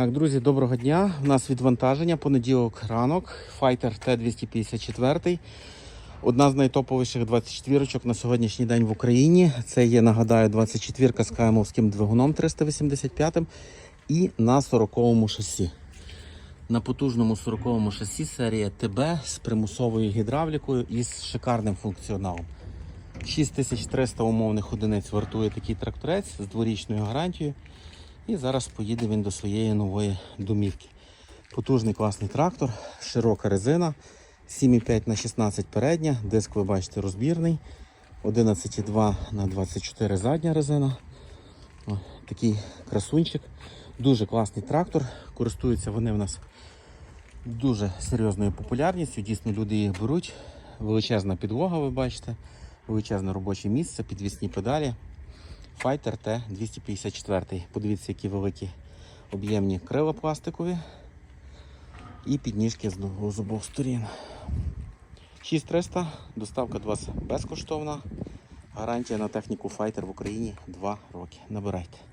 Так, друзі, доброго дня. У нас відвантаження, понеділок ранок, Fighter T254. Одна з найтоповіших 24 на сьогоднішній день в Україні. Це є, нагадаю, 24-ка з КМовським двигуном 385 і на 40-му шасі. На потужному 40-му шасі серія ТБ з примусовою гідравлікою і з шикарним функціоналом. 6300 умовних одиниць вартує такий тракторець з дворічною гарантією. І зараз поїде він до своєї нової домівки. Потужний класний трактор, широка резина, 7,5 на 16 передня, диск ви бачите розбірний, 11,2 на 24 задня резина. О, такий красунчик. Дуже класний трактор. Користуються вони в нас дуже серйозною популярністю. Дійсно, люди їх беруть. Величезна підлога, ви бачите, величезне робоче місце, підвісні педалі. Fighter T254. Подивіться, які великі об'ємні крила пластикові. І підніжки з обох сторін. 6300, доставка до вас безкоштовна. Гарантія на техніку Fighter в Україні 2 роки. Набирайте.